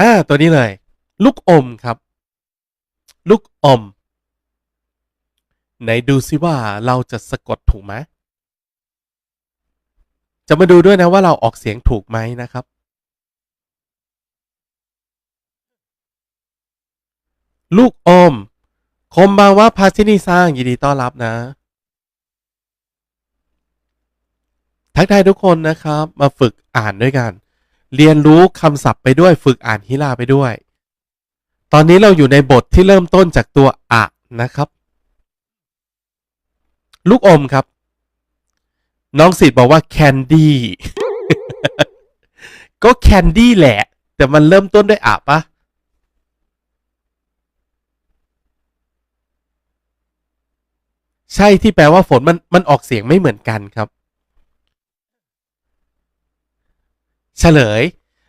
อ่าตัวนี้เลย ลูกอมครับ ลูกอม ไหนดูซิว่าเราจะสะกดถูกไหมจะมาดูด้วยนะว่าเราออกเสียงถูกไหมนะครับ ลูกอม คมบางว่าพาชินีสร้างยินดีต้อนรับนะ ทักทายทุกคนนะครับ มาฝึกอ่านด้วยกัน เรียนรู้คำศัพท์ไปด้วยฝึกอ่านฮิลาไปด้วย ตอนนี้เราอยู่ในบทที่เริ่มต้นจากตัวอะนะครับ ลูกอมครับ น้องสิทธิ์บอกว่าแคนดี้ก็แคนดี้แหละ แต่มันเริ่มต้นด้วยอะปะใช่ที่แปลว่าฝนมันมันออกเสียงไม่เหมือนกันครับ เฉลย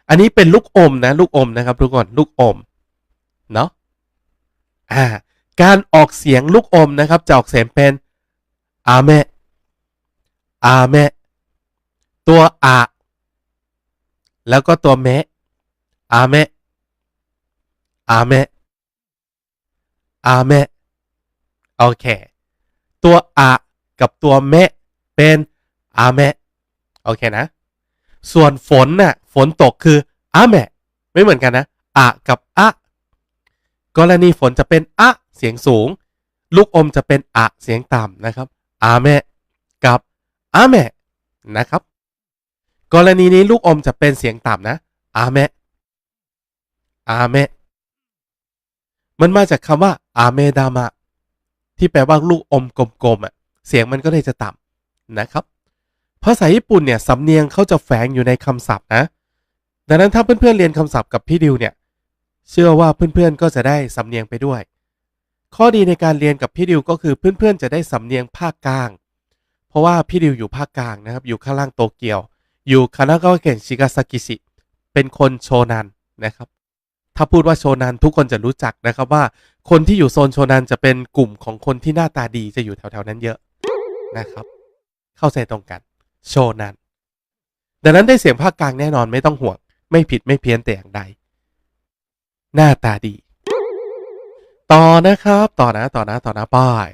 อันนี้เป็นลูกอมนะลูกอมนะครับทุกคนลูกอมเนาะอ่าการออกเสียงลูกอมนะครับจะออกเสียงเป็นอาเมะอาเมะตัวอะแล้วก็ตัวเมะอาเมะอาเมะอาเมะโอเค ตัวอะกับตัวเมะเป็นอาเมะโอเคนะ ส่วนฝนน่ะฝนตกคืออาแมะไม่เหมือนกันนะอะกับอะกรณีฝนจะเป็นอะเสียงสูง ลูกอมจะเป็นอะเสียงต่ำนะครับอาแมะกับอาแมะนะครับ กรณีนี้ลูกอมจะเป็นเสียงต่ำนะอาแมะอาแมะมันมาจากคำว่า อาเมดามะ ที่แปลว่าลูกอมกลมๆอะ เสียงมันก็เลยจะต่ำนะครับ ภาษาญี่ปุ่นเนี่ยสำเนียงเขาจะแฝงอยู่ในคำศัพท์นะ ดังนั้นถ้าเพื่อนๆเรียนคำศัพท์กับพี่ดิวเนี่ย เชื่อว่าเพื่อนๆก็จะได้สำเนียงไปด้วย ข้อดีในการเรียนกับพี่ดิวก็คือเพื่อนๆจะได้สำเนียงภาคกลาง เพราะว่าพี่ดิวอยู่ภาคกลางนะครับ อยู่ข้างล่างโตเกียว อยู่คานากาวะเกะชิกาซากิชิ เป็นคนโชนันนะครับ ถ้าพูดว่าโชนันทุกคนจะรู้จักนะครับว่า คนที่อยู่โซนโชนันจะเป็นกลุ่มของคนที่หน้าตาดีจะอยู่แถวๆนั้นเยอะนะครับ เข้าใจตรงกัน โชนั้น ดังนั้นได้เสียงภาคกลางแน่นอนไม่ต้องห่วง ไม่ผิดไม่เพี้ยนแต่อย่างใด หน้าตาดี ต่อนะครับ ต่อนะต่อนะต่อนะป้าย